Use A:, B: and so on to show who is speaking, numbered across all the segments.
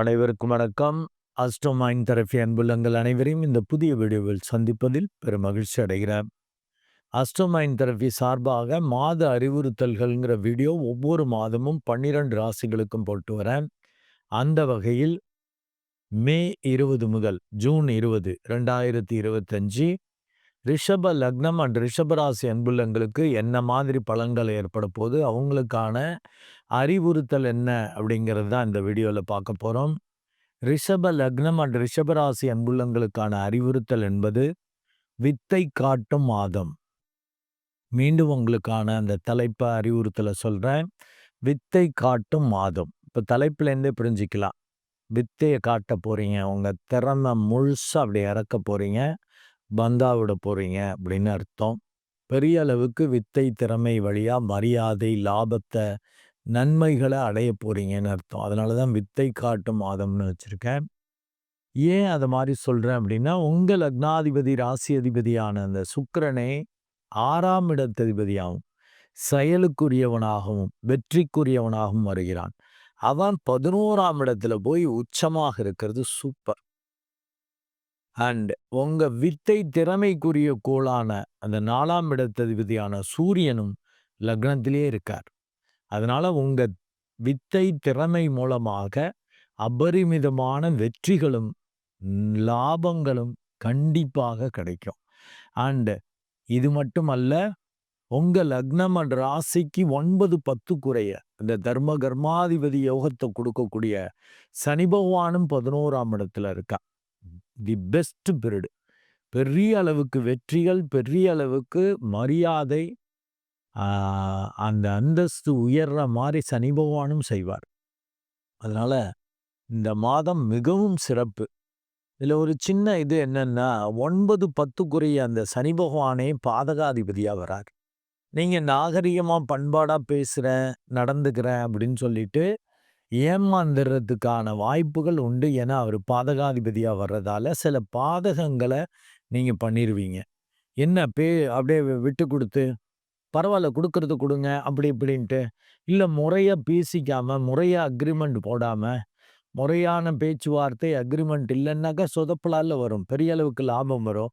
A: அனைவருக்கும் வணக்கம். அஸ்ட்ரோமைன் தெரபி அன்புள்ளங்கள் அனைவரையும் இந்த புதிய வீடியோவில் சந்திப்பதில் பெரும் மகிழ்ச்சி அடைகிறேன். அஸ்ட்ரோமைன் தெரபி சார்பாக மாத அறிவுறுத்தல்கள்ங்கிற வீடியோ ஒவ்வொரு மாதமும் பன்னிரண்டு ராசிகளுக்கும் போட்டு வரேன். அந்த வகையில் மே இருபது முதல் ஜூன் இருபது ரெண்டாயிரத்தி இருபத்தஞ்சி ரிஷப லக்னம் அண்ட் ரிஷபராசி அன்புள்ளங்களுக்கு என்ன மாதிரி பலன்கள் ஏற்பட போது அவங்களுக்கான அறிவுறுத்தல் என்ன அப்படிங்கிறது தான் இந்த வீடியோவில் பார்க்க போகிறோம் ரிஷப லக்னம் அண்ட் ரிஷபராசி அன்புள்ளங்களுக்கான அறிவுறுத்தல் என்பது வித்தை காட்டும் மாதம். மீண்டும் உங்களுக்கான அந்த தலைப்பை அறிவுறுத்தலை சொல்கிறேன் வித்தை காட்டும் மாதம். இப்போ தலைப்புலேருந்தே புரிஞ்சிக்கலாம். வித்தையை காட்ட போகிறீங்க உங்கள் திறமை முழுசாக அப்படி இறக்க போகிறீங்க பந்தா விட போகிறீங்க அப்படின்னு அர்த்தம். பெரிய அளவுக்கு வித்தை திறமை வழியாக மரியாதை லாபத்தை நன்மைகளை அடைய போறீங்கன்னு அர்த்தம். அதனால தான் வித்தை காட்டும் மாதம்னு வச்சுருக்கேன். ஏன் அதை மாதிரி சொல்கிறேன் அப்படின்னா உங்கள் லக்னாதிபதி ராசி அதிபதியான அந்த சுக்கரனே ஆறாம் இடத்ததிபதியாகவும் செயலுக்குரியவனாகவும் வெற்றிக்குரியவனாகவும் வருகிறான். அவன் பதினோராம் இடத்துல போய் உச்சமாக இருக்கிறது சூப்பர். அண்ட் உங்க வித்தை திறமைக்குரிய கோளான அந்த நாலாம் இடத்ததிபதியான சூரியனும் லக்னத்திலே இருக்கார். அதனால உங்க வித்தை திறமை மூலமாக அபரிமிதமான வெற்றிகளும் லாபங்களும் கண்டிப்பாக கிடைக்கும். அண்ட் இது மட்டுமல்ல உங்க லக்னம் அண்ட் ராசிக்கு ஒன்பது பத்து குறைய இந்த தர்ம கர்மாதிபதி யோகத்தை கொடுக்கக்கூடிய சனி பகவானும் பதினோராம் இடத்துல இருக்கா. தி பெஸ்ட் பீரியடு பெரிய அளவுக்கு வெற்றிகள் பெரிய அளவுக்கு மரியாதை அந்த அந்தஸ்து உயர்ற மாதிரி சனி பகவானும் செய்வார். அதனால இந்த மாதம் மிகவும் சிறப்பு. இதில் ஒரு சின்ன இது என்னென்னா ஒன்பது பத்துக்குரிய அந்த சனி பகவானே பாதகாதிபதியாக வரார். நீங்கள் நாகரிகமாக பண்பாடாக பேசுகிறேன் நடந்துக்கிறேன் அப்படின்னு சொல்லிட்டு ஏமாந்துடுறதுக்கான வாய்ப்புகள் உண்டு ஏன்னா அவர் பாதகாதிபதியாக வர்றதால சில பாதகங்களை நீங்கள் பண்ணிடுவீங்க என்ன பே அப்படியே விட்டு கொடுத்து பரவாயில்ல கொடுக்கறது கொடுங்க அப்படி இப்படின்ட்டு. இல்லை முறையாக பேசிக்காமல் முறையாக அக்ரிமெண்ட் போடாமல் முறையான பேச்சுவார்த்தை அக்ரிமெண்ட் இல்லைன்னாக்கா சொதப்பலால் வரும். பெரிய அளவுக்கு லாபம் வரும்.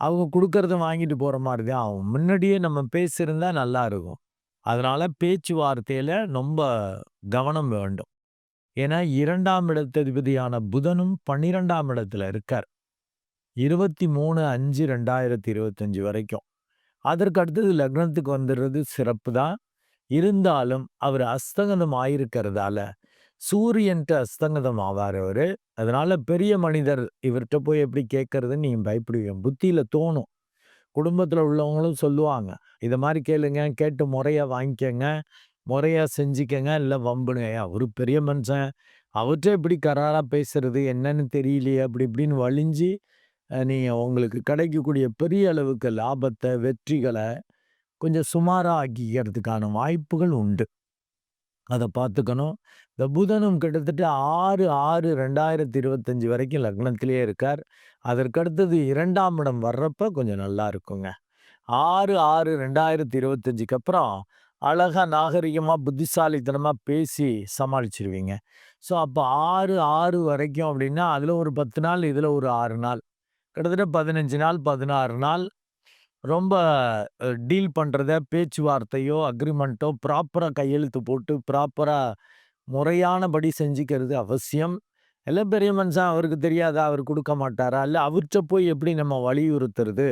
A: அவங்க கொடுக்கறத வாங்கிட்டு போகிற மாதிரி தான் ஆகும். முன்னாடியே நம்ம பேசியிருந்தா நல்லா இருக்கும். அதனால் பேச்சுவார்த்தையில் ரொம்ப கவனம் வேண்டும். ஏன்னா இரண்டாம் இடத்ததிபதியான புதனும் பன்னிரெண்டாம் இடத்துல இருக்கார். இருபத்தி மூணு அஞ்சு ரெண்டாயிரத்தி இருபத்தஞ்சி வரைக்கும். அதற்கு அடுத்தது லக்னத்துக்கு வந்துடுறது சிறப்பு தான். இருந்தாலும் அவர் அஸ்தங்கதம் ஆயிருக்கிறதால சூரியன்ட்டு அஸ்தங்கதம் ஆவார் அவர். அதனால பெரிய மனிதர் இவர்கிட்ட போய் எப்படி கேட்கறதுன்னு நீங்கள் பயப்படுவீங்க. புத்தியில் தோணும். குடும்பத்தில் உள்ளவங்களும் சொல்லுவாங்க. இதை மாதிரி கேளுங்க கேட்டு முறையாக வாங்கிக்கங்க முறையாக செஞ்சுக்கங்க இல்லை வம்புனுங்க அவர் பெரிய மனுஷன். அவர்கிட்ட எப்படி கராராக பேசுறது என்னன்னு தெரியலையே அப்படி இப்படின்னு வழிஞ்சு நீங்கள் உங்களுக்கு கிடைக்கக்கூடிய பெரிய அளவுக்கு லாபத்தை வெற்றிகளை கொஞ்சம் சுமாராக ஆக்கிக்கிறதுக்கான வாய்ப்புகள் உண்டு. அதை பார்த்துக்கணும் இந்த புதனும் கிட்டத்தட்ட ஆறு ஆறு ரெண்டாயிரத்தி இருபத்தஞ்சி வரைக்கும் லக்னத்திலே இருக்கார். அதற்கடுத்தது இரண்டாம் இடம் வர்றப்ப கொஞ்சம் நல்லா இருக்குங்க. ஆறு ஆறு ரெண்டாயிரத்தி இருபத்தஞ்சிக்கு அப்புறம் அழகாக நாகரிகமாக புத்திசாலித்தனமாக பேசி சமாளிச்சிருவீங்க. ஸோ அப்போ ஆறு ஆறு வரைக்கும் அப்படின்னா அதில் ஒரு பத்து நாள் இதில் ஒரு ஆறு நாள். கிட்டத்தட்ட பதினஞ்சு நாள் பதினாறு நாள் ரொம்ப டீல் பண்ணுறத பேச்சுவார்த்தையோ அக்ரிமெண்ட்டோ ப்ராப்பராக கையெழுத்து போட்டு ப்ராப்பராக முறையானபடி செஞ்சுக்கிறது அவசியம். எல்லாம் பெரிய மனுஷன் அவருக்கு தெரியாதா? அவர் கொடுக்க மாட்டாரா? இல்லை அவர்கிட்ட போய் எப்படி நம்ம வலியுறுத்துறது?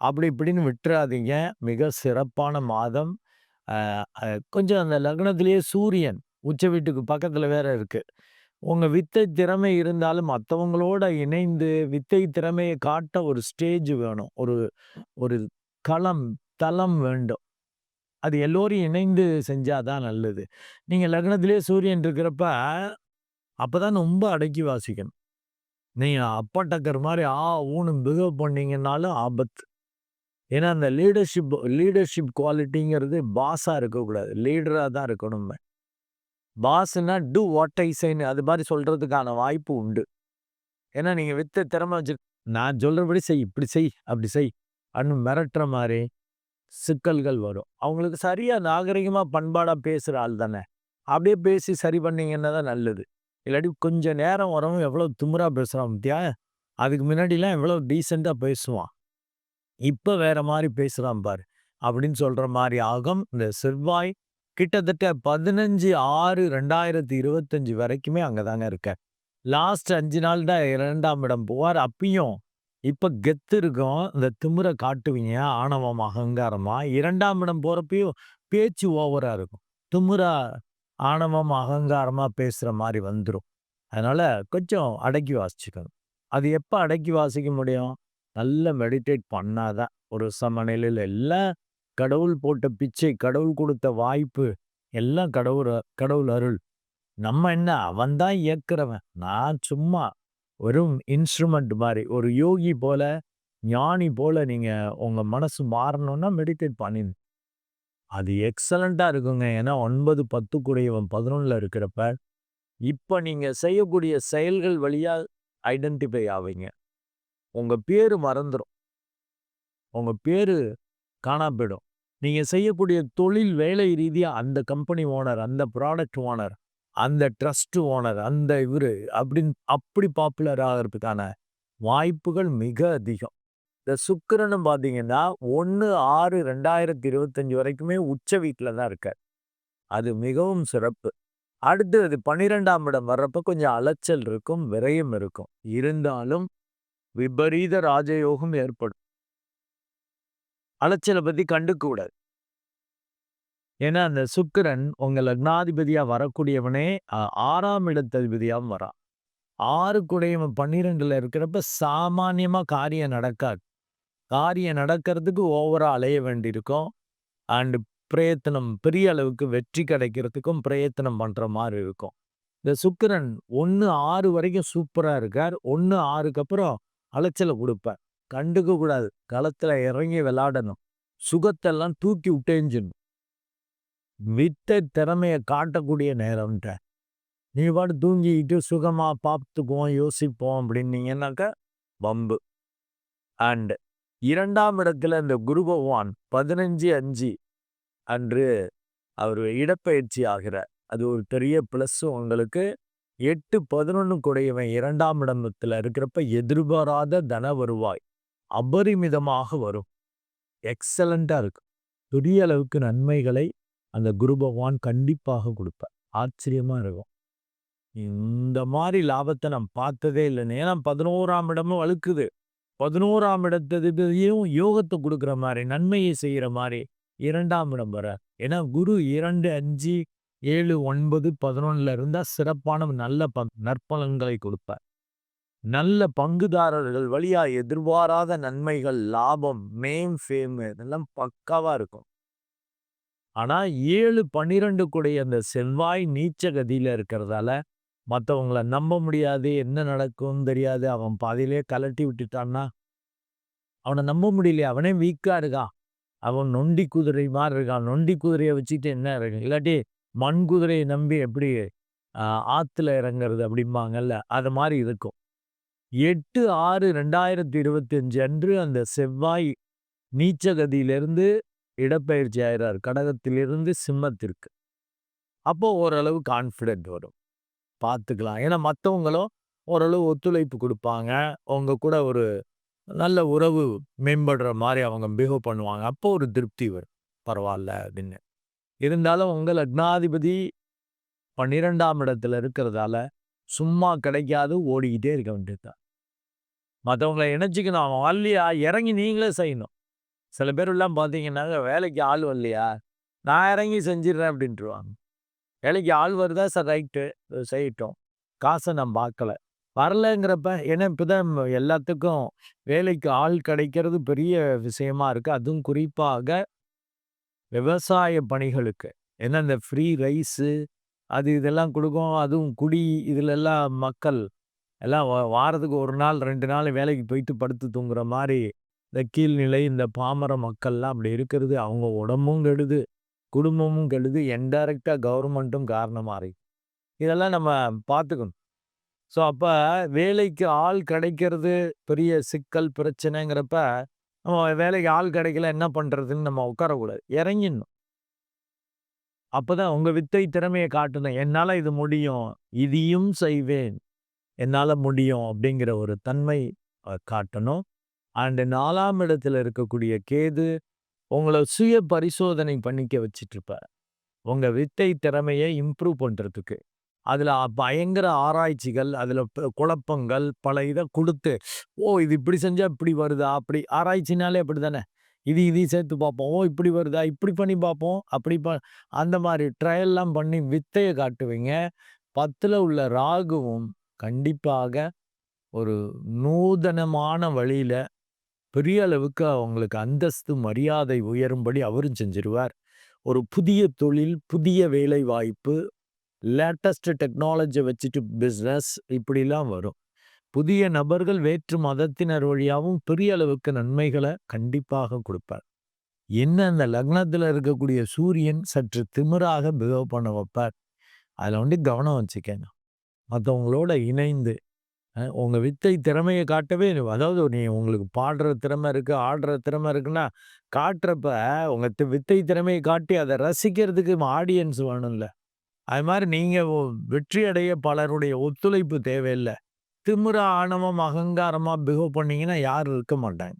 A: அப்படி இப்படின்னு விட்டுறாதீங்க. மிக சிறப்பான மாதம். கொஞ்சம் அந்த லக்னத்திலேயே சூரியன் உச்ச வீட்டுக்கு பக்கத்தில் வேற இருக்குது உங்கள் வித்தை திறமை இருந்தாலும் மற்றவங்களோட இணைந்து வித்தை திறமையை காட்ட ஒரு ஸ்டேஜ் வேணும். ஒரு ஒரு களம் தளம் வேண்டும். அது எல்லோரும் இணைந்து செஞ்சாதான் நல்லது. நீங்கள் லக்னத்திலே சூரியன் இருக்கிறப்ப அப்போ தான் ரொம்ப அடக்கி வாசிக்கணும். நீங்கள் அப்பா டக்கர் மாதிரி ஆ ஊனு பிகவ் பண்ணீங்கன்னாலும் ஆபத்து. ஏன்னா அந்த லீடர்ஷிப் லீடர்ஷிப் குவாலிட்டிங்கிறது பாஸாக இருக்கக்கூடாது. லீடராக தான் இருக்கணும் பாஸ்னா டூ வாட் ஐ சைன் அது மாதிரி சொல்கிறதுக்கான வாய்ப்பு உண்டு ஏன்னா நீங்கள் வித்த திறமை வச்சு நான் சொல்கிறபடி செய் இப்படி செய் அப்படி செய் அன்னு மிரட்டுற மாதிரி சிக்கல்கள் வரும் அவங்களுக்கு சரியாக நாகரிகமாக பண்பாடாக பேசுகிற ஆள் தானே அப்படியே பேசி சரி பண்ணிங்கன்னா தான் நல்லது இல்லாட்டி கொஞ்ச நேரம் வரவும் எவ்வளோ திமிரா பேசுறான் பத்தியா அதுக்கு முன்னாடிலாம் எவ்வளோ டீசெண்டாக பேசுவான். இப்ப வேற மாதிரி பேசுறான் பாரு. அப்படின்னு சொல்ற மாதிரி ஆகும். இந்த செவ்வாய் கிட்டத்தட்ட 15/6/2025 வரைக்குமே அங்கே தாங்க இருக்கார். லாஸ்ட் அஞ்சு நாள் தான் இரண்டாம் இடம் போவார். அப்பயும் இப்ப கெத்து இருக்கும். இந்த திமுறை காட்டுவீங்க. ஆணவம், அகங்காரமா. இரண்டாம் இடம் போறப்பயும் பேச்சு ஓவரா இருக்கும். திமுறா ஆணவம், அகங்காரமா பேசுற மாதிரி வந்துரும். அதனால கொஞ்சம் அடக்கி வாசிச்சுக்கணும். அது எப்ப அடக்கி வாசிக்க முடியும்? நல்லா மெடிடேட் பண்ணாதான் ஒரு சமநிலையில் எல்லாம் கடவுள் போட்ட பிச்சை, கடவுள் கொடுத்த வாய்ப்பு, எல்லாம் கடவுள் கடவுள் அருள். நம்ம என்ன அவன் தான் இயக்குறவன். நான் சும்மா வெறும் இன்ஸ்ட்ருமெண்ட் மாதிரி ஒரு யோகி போல, ஞானி போல நீங்க உங்க மனசு மாறணும்னா மெடிடேட் பண்ணிடணும். அது எக்ஸலென்ட்டா இருக்குங்க. ஏன்னா 9, 10 கூடியவன் 11ல இருக்கிறப்ப, இப்ப நீங்க செய்யக்கூடிய செயல்கள் வழியா ஐடென்டிஃபை ஆவீங்க. உங்க பேரு மறந்துரும். உங்க பேரு காணாம போயிடும். நீங்க செய்யக்கூடிய தொழில் வேலை ரீதியா அந்த கம்பெனி ஓனர், அந்த ப்ராடக்ட் ஓனர், அந்த ட்ரஸ்ட் ஓனர், அந்த இவரு அப்படின்னு அப்படி பாப்புலர் ஆகறதுக்கான வாய்ப்புகள் மிக அதிகம். இந்த சுக்கிரனும் பார்த்தீங்கன்னா, 1/6/2025 வரைக்குமே உச்ச வீட்டில் தான் இருக்கார். அது மிகவும் சிறப்பு. அடுத்தது 12ஆம் இடம் வர்றப்ப கொஞ்சம் அலைச்சல் இருக்கும், விரயம் இருக்கும். இருந்தாலும் விபரீத ராஜயோகம் ஏற்படும். அலைச்சல பற்றி கண்டுக்க கூடாது. ஏன்னா, அந்த சுக்கிரன் உங்க லக்னாதிபதியா வரக்கூடியவனே அ 6ஆம் இடத்ததிபதியாவும் வரான். 6 கூடையவன் 12ல இருக்கிறப்ப சாமானியமா காரியம் நடக்காது. காரியம் நடக்கிறதுக்கு ஓவரா அலைய வேண்டியிருக்கும். அண்ட் பிரயத்தனம் பெரிய அளவுக்கு வெற்றி கிடைக்கிறதுக்கும் பிரயத்தனம் பண்ற மாதிரி இருக்கும். இந்த சுக்கிரன் 1/6 வரைக்கும் சூப்பரா இருக்கார். 1/6க்கு அப்புறம் அலைச்சல கொடுப்பார் கண்டுக்க கூடாது. களத்துல இறங்கி விளையாடணும். சுகத்தெல்லாம் தூக்கி விட்டேஞ்சிடணும் எறிஞ்சிடணும். வித்த திறமைய காட்டக்கூடிய நேரம்ன்ற நீ பாட்டுக்கு தூங்கிக்கிட்டு சுகமா பார்த்துக்குவோம், யோசிப்போம் அப்படின்னீங்கனாக்க வம்பு. அண்ட் இரண்டாம் இடத்துல இந்த குரு பகவான் 15/5 அன்று அவரு இடப்பயிற்சி ஆகிறார். அது ஒரு பெரிய ப்ளஸ் உங்களுக்கு. 8, 11 கூடையவன் 2ஆம் இடத்துல இருக்கிறப்ப எதிர்பாராத தன வருவாய் அபரிமிதமாக வரும். எக்ஸலண்ட்டாக இருக்கும். துடிய அளவுக்கு நன்மைகளை அந்த குரு பகவான் கண்டிப்பாக கொடுப்பார் ஆச்சரியமா இருக்கும். இந்த மாதிரி லாபத்தை நான் பார்த்ததே இல்லன்னு. ஏன்னா 11ஆம் இடமும் வலுக்குது. 11ஆம் இடத்ததிபதியும் யோகத்தை கொடுக்குற மாதிரி நன்மையை செய்யற மாதிரி இரண்டாம் இடம் வர ஏன்னா குரு 2, 5, 7, 9, 11ல இருந்தா சிறப்பான நல்ல ப நற்பலன்களை கொடுப்பார். நல்ல பங்குதாரர்கள் வழியா எதிர்பாராத நன்மைகள், லாபம், மேம் ஃபேம் இதெல்லாம் பக்காவா இருக்கும். ஆனா 7, 12 கூடைய அந்த செவ்வாய் நீச்ச கதியில இருக்கிறதால, மத்தவங்கள நம்ப முடியாது. என்ன நடக்கும்னு தெரியாது. அவன் பாதியிலே கழட்டி விட்டுட்டான்னா அவன நம்ப முடியலையே. அவனே வீக்கா இருக்கான். அவன் நொண்டி குதிரை மாதிரி இருக்கான். நொண்டி குதிரைய வச்சுக்கிட்டு என்ன இருக்கு? இல்லாட்டி மண் குதிரையை நம்பி எப்படி அ ஆத்துல இறங்குறது அப்படிம்பாங்கல்ல. அது மாதிரி இருக்கும். 8/6/2025 அன்று அந்த செவ்வாய் நீச்சகதியிலிருந்து இடப்பெயர்ச்சி ஆயிறார். கடகத்திலிருந்து சிம்மத்திற்கு. அப்போ ஓரளவு கான்ஃபிடென்ட் வரும். பார்த்துக்கலாம். ஏன்னா மத்தவங்களும் ஓரளவு ஒத்துழைப்பு கொடுப்பாங்க அவங்க கூட ஒரு நல்ல உறவு மேம்படுற மாதிரி அவங்க பிஹேவ் பண்ணுவாங்க. அப்போ ஒரு திருப்தி வரும். பரவாயில்ல அப்படின்னு. இருந்தாலும் உங்க லக்னாதிபதி 12ஆம் இடத்துல இருக்கிறதால, சும்மா கிடைக்காது ஓடிக்கிட்டே இருக்க வேண்டியது மற்றவங்கள இணைச்சிக்கணும் அவன் வரலையா, இறங்கி நீங்களே செய்யணும். சில பேரெல்லாம் பார்த்தீங்கன்னாக்க, வேலைக்கு ஆள் வரலையா, நான் இறங்கி செஞ்சிடுறேன் அப்படின்ட்டுருவாங்க. வேலைக்கு ஆள் வருதா, சார் ரைட்டு செய்யட்டும். காசை நான் பார்க்கல. வரலங்கிறப்ப ஏன்னா இப்போ தான் எல்லாத்துக்கும் வேலைக்கு ஆள் கிடைக்கிறது பெரிய விஷயமா இருக்குது அதுவும் குறிப்பாக விவசாய பணிகளுக்கு. ஏன்னா இந்த ஃப்ரீ ரைஸு அது இதெல்லாம் கொடுக்கும் அதுவும் குடி இதுலெல்லாம் மக்கள் எல்லாம் வாரத்துக்கு ஒரு நாள், ரெண்டு நாள் வேலைக்கு போயிட்டு படுத்து தூங்குற மாதிரி இந்த கீழ்நிலை, இந்த பாமர மக்கள்லாம் அப்படி இருக்கிறது. அவங்க உடம்பும் கெடுது, குடும்பமும் கெடுது. என்டைரக்டாக கவர்மெண்ட்டும் காரணமாக இருக்கு. இதெல்லாம் நம்ம பார்த்துக்கணும். ஸோ அப்ப வேலைக்கு ஆள் கிடைக்கிறது பெரிய சிக்கல், பிரச்சனைங்கிறப்ப, நம்ம வேலைக்கு ஆள் கிடைக்கல என்ன பண்றதுன்னு நம்ம உட்காரக்கூடாது. இறங்கிடணும். அப்பதான் உங்க வித்தை திறமையை காட்டணும். என்னால இது முடியும். இதையும் செய்வேன். என்னால முடியும் அப்படிங்கிற ஒரு தன்மை காட்டணும். அண்ட் நாலாம் இடத்துல இருக்கக்கூடிய கேது, உங்கள சுய பரிசோதனை பண்ணிக்க வச்சுட்டுருப்பார். உங்க வித்தை திறமைய இம்ப்ரூவ் பண்றதுக்கு. அதுல பயங்கர ஆராய்ச்சிகள், அதுல குழப்பங்கள், பல இத கொடுத்து ஓ! இது இப்படி செஞ்சா இப்படி வருதா? அப்படி ஆராய்ச்சினாலே அப்படி தானே இது இதையும் சேர்த்து பார்ப்போம். ஓ! இப்படி வருதா? இப்படி பண்ணி பார்ப்போம். அப்படி ப அந்த மாதிரி ட்ரையல்லாம் பண்ணி வித்தைய காட்டுவீங்க. 10ல உள்ள ராகுவும் கண்டிப்பாக ஒரு நூதனமான வழியில பெரிய அளவுக்கு அவங்களுக்கு அந்தஸ்து, மரியாதை உயரும்படி அவரும் செஞ்சிருவார் ஒரு புதிய தொழில், புதிய வேலை வாய்ப்பு, லேட்டஸ்ட் டெக்னாலஜியை வச்சுட்டு பிசினஸ் இப்படிலாம் வரும். புதிய நபர்கள் வேற்று மதத்தினர் வழியாவும் பெரிய அளவுக்கு நன்மைகளை கண்டிப்பாக கொடுப்பார் என்ன அந்த லக்னத்துல இருக்கக்கூடிய சூரியன் சற்று திமிராக பிஹேவ் பண்ண வைப்பார். அதில் வந்து கவனம் வச்சுக்கங்க. மத்தவங்களோட இணைந்து உங்கள் உங்க வித்தை திறமையை காட்டவே அதாவது நீ உங்களுக்கு பாடுற திறமை இருக்கு, ஆடுற திறமை இருக்குன்னா, காட்டுறப்ப உங்க வித்தை திறமையை காட்டி அதை ரசிக்கிறதுக்கு ஆடியன்ஸ் வேணும்ல. அது மாதிரி நீங்கள் வெற்றி அடைய பலருடைய ஒத்துழைப்பு தேவையில்ல. திமிர ஆணவம், அகங்காரமா பிஹேவ் பண்ணீங்கன்னா யாரும் இருக்க மாட்டாங்க.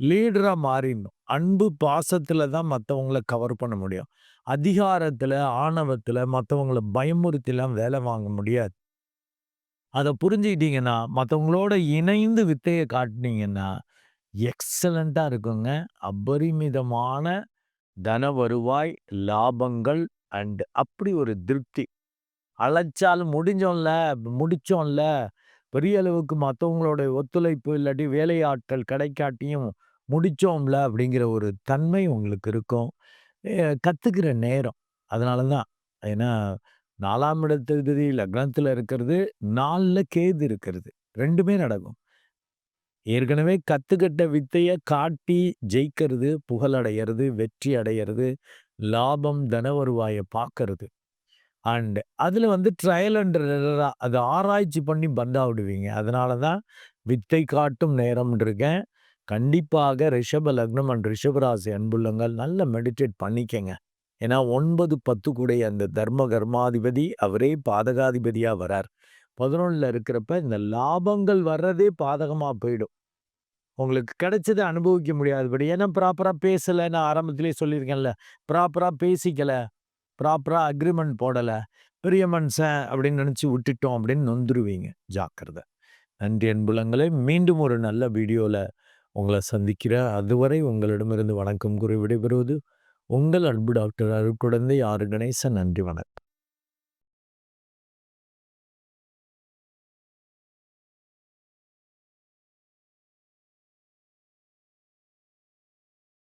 A: லீடரா மாறிடணும். அன்பு, பாசத்துல தான் மத்தவங்கள கவர் பண்ண முடியும். அதிகாரத்துல, ஆணவத்துல மத்தவங்கள பயமுறுத்திலாம் வேலை வாங்க முடியாது. அதை புரிஞ்சுக்கிட்டீங்கன்னா, மற்றவங்களோட இணைந்து வித்தையை காட்டினீங்கன்னா எக்ஸலண்ட்டாக இருக்குங்க. அபரிமிதமான தன வருவாய், லாபங்கள் அண்டு அப்படி ஒரு திருப்தி. அழைச்சாலும் முடிஞ்சோம்ல, முடிச்சோம்ல, பெரிய அளவுக்கு மற்றவங்களோட ஒத்துழைப்பு இல்லாட்டி வேலையாட்கள் கிடைக்காட்டியும் முடிச்சோம்ல அப்படிங்கிற ஒரு தன்மை உங்களுக்கு இருக்கும். கற்றுக்கிற நேரம். அதனால தான். ஏன்னா நாலாம் இடத்ததிபதி லக்னத்தில் இருக்கிறது, நாலில் கேது இருக்கிறது. ரெண்டுமே நடக்கும். ஏற்கனவே கத்துக்கிட்ட வித்தையை காட்டி ஜெயிக்கிறது, புகழடைகிறது வெற்றி அடையறது, லாபம், தன வருவாயை பார்க்கறது. அண்ட் அதில் வந்து ட்ரையல் அண்ட் எரரா அத ஆராய்ச்சி பண்ணி பந்தா விடுவீங்க. அதனால தான் வித்தை காட்டும் நேரம்ன்ருக்கேன். கண்டிப்பாக ரிஷப லக்னம் அண்ட் ரிஷபராசி அன்புள்ளங்கள் நல்லா மெடிடேட் பண்ணிக்கங்க. ஏன்னா 9, 10 கூடைய அந்த தர்ம கர்மாதிபதி அவரே பாதகாதிபதியாக வரார். 11ல இருக்கிறப்ப இந்த லாபங்கள் வர்றதே பாதகமாக போயிடும். உங்களுக்கு கிடைச்சதை அனுபவிக்க முடியாதபடி ஏன்னா ப்ராப்பராக பேசலை நான் ஆரம்பத்திலேயே சொல்லியிருக்கேன்ல. ப்ராப்பராக பேசிக்கலை ப்ராப்பராக அக்ரிமெண்ட் போடலை பெரிய மனுஷன் அப்படின்னு நினச்சி விட்டுட்டோம் அப்படின்னு நொந்துருவீங்க. ஜாக்கிரதை நன்றி அன்புள்ளங்களே. மீண்டும் ஒரு நல்ல வீடியோவில் உங்களை சந்திக்கிற அதுவரை உங்களிடமிருந்து வணக்கம் கூறி விடைபெறுவது உங்கள் அன்பு டாக்டர் அருட்குழந்தை ஆறு கணேசன். நன்றி வணக்கம்.